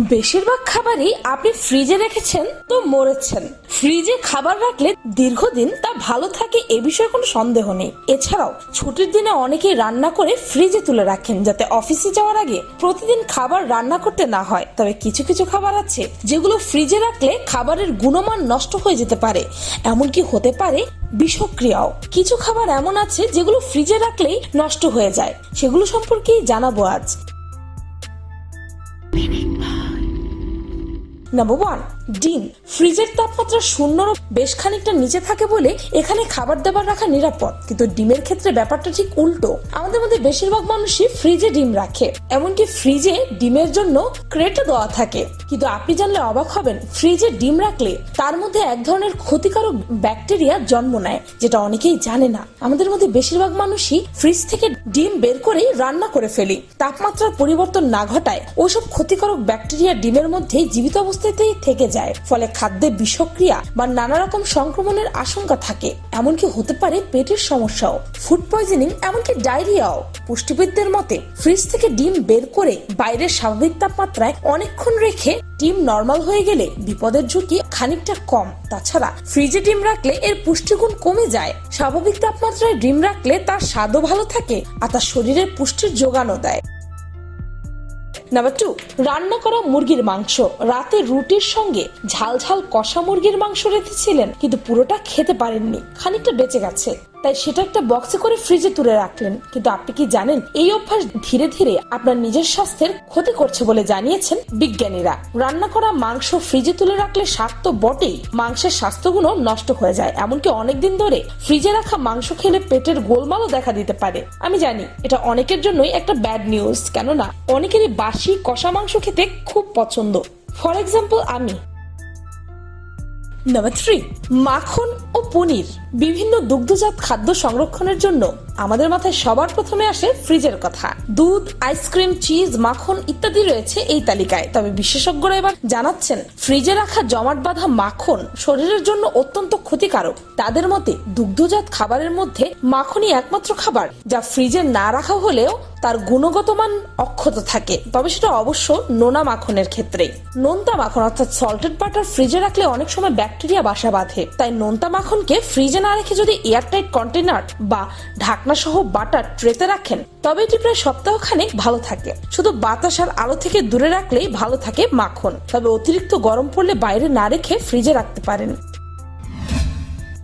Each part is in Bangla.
বেশিরভাগ খাবারই আপনি ফ্রিজে রেখেছেন তো মরেছেন। ফ্রিজে খাবার রাখলে দীর্ঘদিন তা ভালো থাকে এ বিষয়ে কোনো সন্দেহ নেই। এছাড়াও, ছুটির দিনে অনেকেই রান্না করে ফ্রিজে তুলে রাখেন যাতে অফিসে যাওয়ার আগে প্রতিদিন খাবার রান্না করতে না হয়। তবে কিছু কিছু খাবার আছে যেগুলো ফ্রিজে রাখলে খাবারের গুণমান নষ্ট হয়ে যেতে পারে। এমনকি হতে পারে বিষক্রিয়াও। কিছু খাবার এমন আছে যেগুলো ফ্রিজে রাখলেই নষ্ট হয়ে যায়। সেগুলো সম্পর্কেই জানাব আজ। নাম্বার ওয়ান ডিম। ফ্রিজের তাপমাত্রা শূন্যর বেশ খানিকটা নিচে থাকে বলে এখানে খাবার দাবার রাখা নিরাপদ। কিন্তু ডিমের ক্ষেত্রে ব্যাপারটা ঠিক উল্টো। আমাদের মধ্যে বেশিরভাগ মানুষই ফ্রিজে ডিম রাখে। এমনকি ফ্রিজে ডিমের জন্য ক্রেটও দেওয়া থাকে। কিন্তু আপনি জানলে অবাক হবেন, ফ্রিজে ডিম রাখলে তার মধ্যে এক ধরনের ক্ষতিকারক ব্যাকটেরিয়া জন্ম নেয়, যেটা অনেকেই জানে না। আমাদের মধ্যে বেশিরভাগ মানুষই ফ্রিজ থেকে ডিম বের করেই রান্না করে ফেলি। তাপমাত্রার পরিবর্তন না ঘটায় ওসব ক্ষতিকারক ব্যাকটেরিয়া ডিমের মধ্যে জীবিত অবস্থাতেই থেকে যায়। ফলে খাদ্যে বিষক্রিয়া বা নানা রকম সংক্রমণের আশঙ্কা থাকে। এমনকি হতে পারে পেটের সমস্যাও। ফুড পয়জনিং এমনকি ডায়রিয়াও পুষ্টিবিদদের মতে ফ্রিজ থেকে ডিম বের করে বাইরের স্বাভাবিক তাপমাত্রায় অনেকক্ষণ রেখে ডিম নর্মাল হয়ে গেলে বিপদের ঝুঁকি খানিকটা কম। তাছাড়া ফ্রিজে ডিম রাখলে এর পুষ্টিগুণ কমে যায়। স্বাভাবিক তাপমাত্রায় ডিম রাখলে তার স্বাদও ভালো থাকে আর তার শরীরের পুষ্টির যোগানও দেয়। নাম্বার টু রান্না করা মুরগির মাংস। রাতে রুটির সঙ্গে ঝাল ঝাল কষা মুরগির মাংস রেখেছিলেন কিন্তু পুরোটা খেতে পারেননি। খানিকটা বেঁচে গেছে। তাই সেটা একটা বক্সে করে ফ্রিজে তুলে রাখলেন। কিন্তু আপনি কি জানেন, এই অভ্যাস ধীরে ধীরে আপনার নিজের স্বাস্থ্যের ক্ষতি করছে বলে জানিয়েছেন বিজ্ঞানীরা। রান্না করা মাংস ফ্রিজে তুলে রাখলে তো বটেই। মাংসের স্বাস্থ্যগুলো নষ্ট হয়ে যায়। এমনকি অনেকদিন ধরে ফ্রিজে রাখা মাংস খেলে পেটের গোলমালও দেখা দিতে পারে। আমি জানি, এটা অনেকের জন্যই একটা ব্যাড নিউজ কেননা, অনেকেরই বাসি কষা মাংস খেতে খুব পছন্দ। ফর এক্সাম্পল আমি। নাম্বার থ্রি মাখন ও পনির। বিভিন্ন দুগ্ধজাত খাদ্য সংরক্ষণের জন্য আমাদের মাথায় সবার প্রথমে আসে ফ্রিজের কথা। দুধ, আইসক্রিম, চিজ, মাখন ইত্যাদি রয়েছে এই তালিকায়। তবে বিশেষজ্ঞরা এবার জানাচ্ছেন, ফ্রিজে রাখা জমাট বাঁধা মাখন শরীরের জন্য অত্যন্ত ক্ষতিকারক। তাদের মতে, দুগ্ধজাত খাবারের মধ্যে মাখনই একমাত্র খাবার, যা ফ্রিজে না রাখা হলেও তার গুণগত মান অক্ষত থাকে। তবে সেটা অবশ্য নোনা মাখনের ক্ষেত্রে। নোনতা মাখন, অর্থাৎ সল্টেড বাটার ফ্রিজে রাখলে অনেক সময় ব্যাকটেরিয়া বাসা বাঁধে। তাই নোনতা মাখনকে ফ্রিজে না রেখে যদি এয়ারটাইট কন্টেনার বা ঢাকনা সহ বাটার ট্রেতে রাখেন, তবে এটি প্রায় সপ্তাহখানেক ভালো থাকে। শুধু বাতাস আর আলো থেকে দূরে রাখলেই ভালো থাকে মাখন। তবে অতিরিক্ত গরম পড়লে বাইরে না রেখে ফ্রিজে রাখতে পারেন।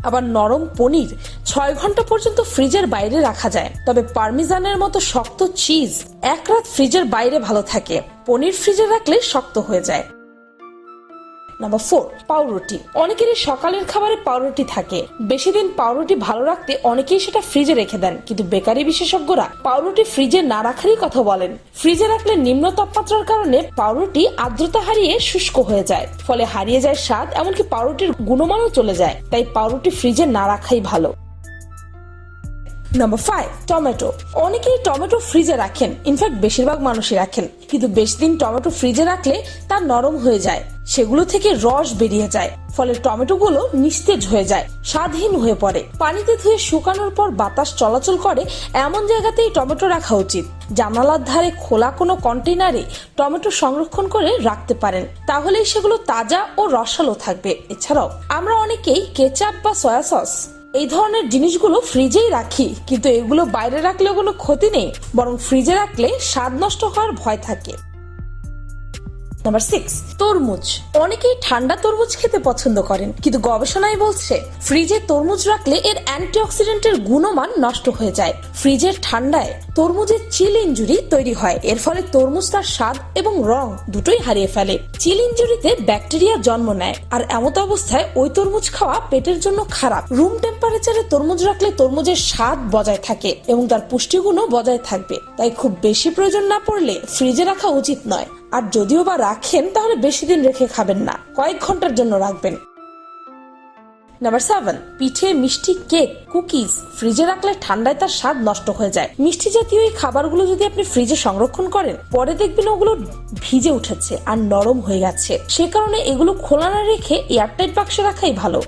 আবার নরম পনির ছয় ঘণ্টা পর্যন্ত ফ্রিজের বাইরে রাখা যায়। তবে পারমিজানের মতো শক্ত চিজ এক রাত ফ্রিজের বাইরে ভালো থাকে। পনির ফ্রিজে রাখলে শক্ত হয়ে যায়। নাম্বার ফোর পাউরুটি। অনেকেরই সকালের খাবারে পাউরুটি থাকে। বেশি দিন পাউরুটি ভালো রাখতে অনেকেই সেটা ফ্রিজে রেখে দেন। কিন্তু বেকারি বিশেষজ্ঞরা পাউরুটি ফ্রিজে না রাখারই কথা বলেন। ফ্রিজে রাখলে নিম্ন তাপমাত্রার কারণে পাউরুটি আর্দ্রতা হারিয়ে শুষ্ক হয়ে যায়। ফলে হারিয়ে যায় স্বাদ, এমনকি পাউরুটির গুণমানও চলে যায়। তাই পাউরুটি ফ্রিজে না রাখাই ভালো। নাম্বার ফাইভ টমেটো অনেকেই টমেটো ফ্রিজে রাখেন ইনফ্যাক্ট বেশিরভাগ মানুষই রাখেন, কিন্তু বেশি দিন টমেটো ফ্রিজে রাখলে তা নরম হয়ে যায়, সেগুলো থেকে রস বেরিয়ে যায়, ফলে টমেটোগুলো নিস্তেজ হয়ে যায় স্বাধীন হয়ে পড়ে। পানিতে ধুয়ে শুকানোর পর বাতাস চলাচল করে, এমন জায়গাতেই টমেটো রাখা উচিত, জানালার ধারে খোলা কোনো কন্টেনারে টমেটো সংরক্ষণ করে রাখতে পারেন, তাহলেই সেগুলো তাজা ও রসালো থাকবে। এছাড়াও, আমরা অনেকেই কেচাপ বা সয়া সস এই ধরনের জিনিসগুলো ফ্রিজেই রাখি, কিন্তু এগুলো বাইরে রাখলে কোনো ক্ষতি নেই, বরং ফ্রিজে রাখলে স্বাদ নষ্ট হওয়ার ভয় থাকে। নাম্বার সিক্স তরমুজ। অনেকেই ঠান্ডা তরমুজ খেতে পছন্দ করেন, কিন্তু গবেষণায় বলছে, ফ্রিজে তরমুজ রাখলে এর অ্যান্টিঅক্সিডেন্টের গুণমান নষ্ট হয়ে যায়। ফ্রিজের ঠান্ডায় তরমুজের চিল ইঞ্জুরি তৈরি হয়, এর ফলে তরমুজ তার স্বাদ এবং রং দুটোই হারিয়ে ফেলে। চিল ইঞ্জুরিতে ব্যাকটেরিয়া জন্ম নেয়, আর এমত অবস্থায় ওই তরমুজ খাওয়া পেটের জন্য খারাপ। রুম টেম্পারেচারে তরমুজ রাখলে তরমুজের স্বাদ বজায় থাকে এবং তার পুষ্টিগুণও বজায় থাকবে, তাই খুব বেশি প্রয়োজন না পড়লে ফ্রিজে রাখা উচিত নয়। আর যদিও বা রাখেন, তাহলে বেশি দিন রেখে খাবেন না। কয়েক ঘণ্টার জন্য রাখবেন। নাম্বার সেভেন পিঠে মিষ্টি কেক, কুকিজ, ফ্রিজে রাখলে ঠান্ডায় তার স্বাদ নষ্ট হয়ে যায়। মিষ্টি জাতীয় এই খাবারগুলো যদি আপনি ফ্রিজে সংরক্ষণ করেন, পরে দেখবেন ওগুলো ভিজে উঠেছে আর নরম হয়ে গেছে। সে কারণে এগুলো খোলা না রেখে এয়ারটাইট বাক্সে রাখাই ভালো।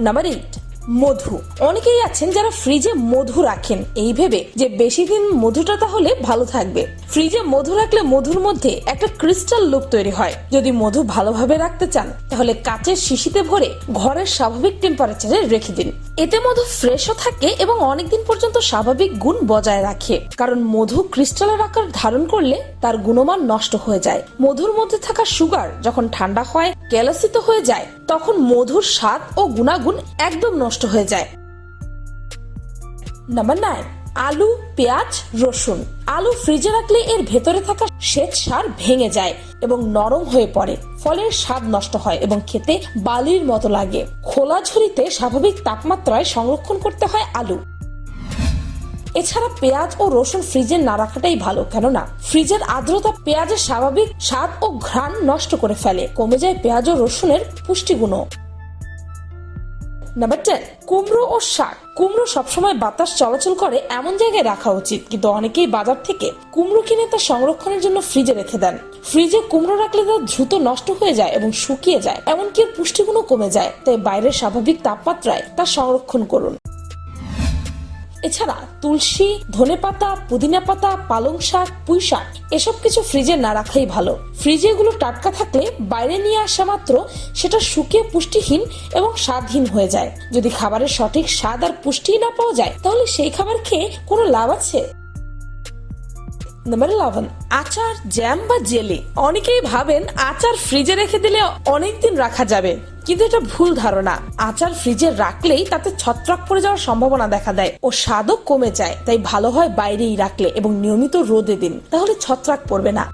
নাম্বার এইট মধু। অনেকেই আছেন যারা ফ্রিজে মধু রাখেন। এই ভেবে যে বেশি দিন মধুটা তাহলে ভালো থাকবে। ফ্রিজে মধু রাখলে মধুর মধ্যে একটা ক্রিস্টাল লুক তৈরি হয়। যদি মধু ভালোভাবে রাখতে চান, তাহলে কাচের শিশিতে ভরে ঘরের স্বাভাবিক টেম্পারেচারে রেখে দিন। এতে মধু ফ্রেশও থাকে এবং অনেকদিন পর্যন্ত স্বাভাবিক গুণ বজায় রাখে। কারণ মধু ক্রিস্টালের আকার ধারণ করলে তার গুণমান নষ্ট হয়ে যায়। মধুর মধ্যে থাকা সুগার যখন ঠান্ডা হয় ক্যালাসিত হয়ে যায়, তখন মধুর স্বাদ ও গুণাগুণ একদম নষ্ট হয়ে যায়। নাম্বার নাইন আলু, পেঁয়াজ, রসুন। আলু ফ্রিজে রাখলে এর ভেতরে থাকা শ্বেত সার ভেঙে যায় এবং নরম হয়ে পড়ে, ফলে স্বাদ নষ্ট হয় এবং খেতে বালির মতো লাগে। খোলা ঝুড়িতে স্বাভাবিক তাপমাত্রায় সংরক্ষণ করতে হয় আলু। এছাড়া পেঁয়াজ ও রসুন ফ্রিজে না রাখাটাই ভালো, কেননা ফ্রিজের আর্দ্রতা পেঁয়াজের স্বাভাবিক স্বাদ ও ঘ্রাণ নষ্ট করে ফেলে, কমে যায় পেঁয়াজ ও রসুনের পুষ্টিগুণও। নাম্বার টেন কুমড়ো ও শাক। কুমড়ো সবসময় বাতাস চলাচল করে এমন জায়গায় রাখা উচিত, কিন্তু অনেকেই বাজার থেকে কুমড়ো কিনে তা সংরক্ষণের জন্য ফ্রিজে রেখে দেন। ফ্রিজে কুমড়ো রাখলে তা দ্রুত নষ্ট হয়ে যায় এবং শুকিয়ে যায়, এমনকি এর পুষ্টিগুণও কমে যায়। তাই বাইরের স্বাভাবিক তাপমাত্রায় তা সংরক্ষণ করুন। এছাড়া তুলসী, ধনেপাতা পুদিনা পাতা পালং শাক, পুঁই শাক, এসব কিছু ফ্রিজে না রাখাই ভালো। ফ্রিজে এগুলো টাটকা থাকলে বাইরে নিয়ে আসা মাত্র সেটা শুকিয়ে পুষ্টিহীন এবং স্বাদহীন হয়ে যায়। যদি খাবারের সঠিক স্বাদ আর পুষ্টি না পাওয়া যায়, তাহলে সেই খাবার খেয়ে কোনো লাভ আছে? নাম্বার ইলেভেন আচার জ্যাম বা জেলি অনেকেই ভাবেন আচার ফ্রিজে রেখে দিলে অনেকদিন রাখা যাবে। কিন্তু এটা ভুল ধারণা। আচার ফ্রিজে রাখলেই তাতে ছত্রাক পড়ে যাওয়ার সম্ভাবনা দেখা দেয় ও স্বাদও কমে যায়, তাই ভালো হয় বাইরেই রাখলে এবং নিয়মিত রোদে দিন, তাহলে ছত্রাক পড়বে না।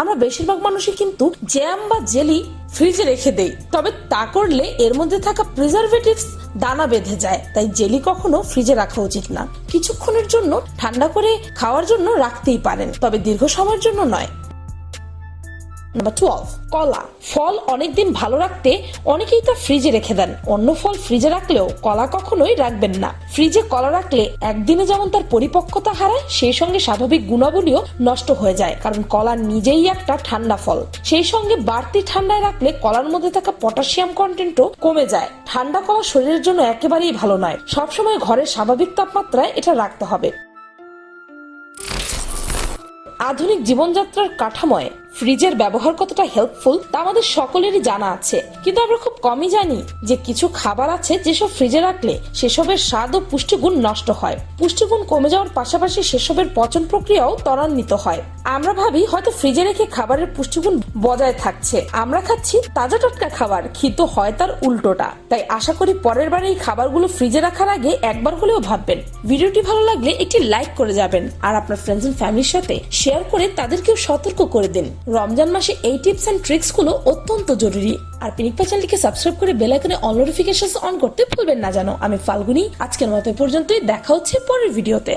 আমরা বেশিরভাগ মানুষই কিন্তু জ্যাম বা জেলি ফ্রিজে রেখে দেই, তবে তা করলে এর মধ্যে থাকা প্রিজারভেটিভস দানা বেঁধে যায়, তাই জেলি কখনো ফ্রিজে রাখা উচিত না। কিছুক্ষণের জন্য ঠান্ডা করে খাওয়ার জন্য রাখতেই পারেন, তবে দীর্ঘ সময়ের জন্য নয়। নাম্বার টুয়েলভ কলা। ফল অনেকদিন ভালো রাখতে অনেকেই তা ফ্রিজে রেখে দেন। অন্য ফল ফ্রিজে রাখলেও কলা কখনোই রাখবেন না। ফ্রিজে কলা রাখলে একদিনে যেমন তার পরিপক্কতা হারায়, সেই সঙ্গে স্বাভাবিক গুণাবলীও নষ্ট হয়ে যায়, কারণ কলা নিজেই একটা ঠান্ডা ফল। সেই সঙ্গে বাড়তি ঠান্ডায় রাখলে কলার মধ্যে থাকা পটাশিয়াম কন্টেন্টও কমে যায়। ঠান্ডা কলা শরীরের জন্য একেবারেই ভালো নয়। সবসময় ঘরের স্বাভাবিক তাপমাত্রায় এটা রাখতে হবে। আধুনিক জীবনযাত্রার কাঠামোয় ফ্রিজের ব্যবহার কতটা হেল্পফুল তা আমাদের সকলেরই জানা আছে। কিন্তু আমরা খুব কমই জানি যে কিছু খাবার আছে যেসব ফ্রিজে রাখলে সেসবের স্বাদ ও পুষ্টিগুণ নষ্ট হয়। পুষ্টিগুণ কমে যাওয়ার পাশাপাশি সেসবের পচন প্রক্রিয়াও ত্বরান্বিত হয়। আমরা ভাবি হয়তো ফ্রিজে রেখে খাবারের পুষ্টিগুণ বজায় থাকছে। আমরা খাচ্ছি তাজা টাটকা খাবার, কিন্তু হয় তার উল্টোটা। তাই আশা করি পরের বার এই খাবারগুলো ফ্রিজে রাখার আগে একবার হলেও ভাববেন। ভিডিওটি ভালো লাগলে একটি লাইক করে যাবেন। আর আপনার ফ্রেন্ডস এন্ড ফ্যামিলির সাথে শেয়ার করে তাদেরকেও সতর্ক করে দিন। রমজান মাসে এই টিপস অ্যান্ড ট্রিক্সগুলো অত্যন্ত জরুরি। আর পিনিকপা চ্যানেলটিকে সাবস্ক্রাইব করে বেল আইকনে অল নোটিফিকেশন অন করতে ভুলবেন না জানো। আমি ফাল্গুনি, আজকের মতো পর্যন্তই। দেখা হচ্ছে পরের ভিডিওতে